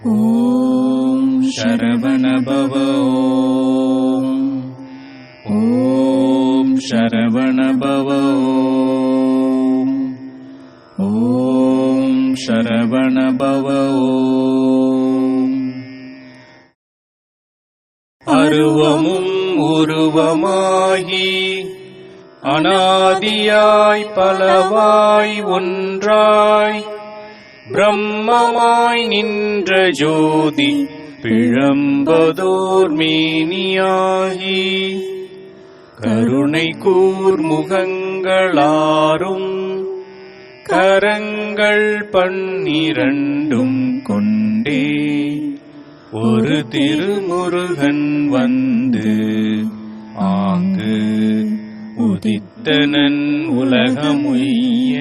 ஓம் சரவணபவ ஓம் ஓம் சரவணபவ ஓம் ஓம் அருவமும் உருவமாகி அனாதியாய் பலவாய் ஒன்றாய் பிரம்மமாய் நின்ற ஜோதி பிழம்பதோர் மேனியாகி. கருணை கூர் முகங்களாரும் கரங்கள் பன்னிரண்டும் கொண்டே. ஒரு திருமுருகன் வந்து ஆங்கு உதித்தனன் உலகமுய்ய.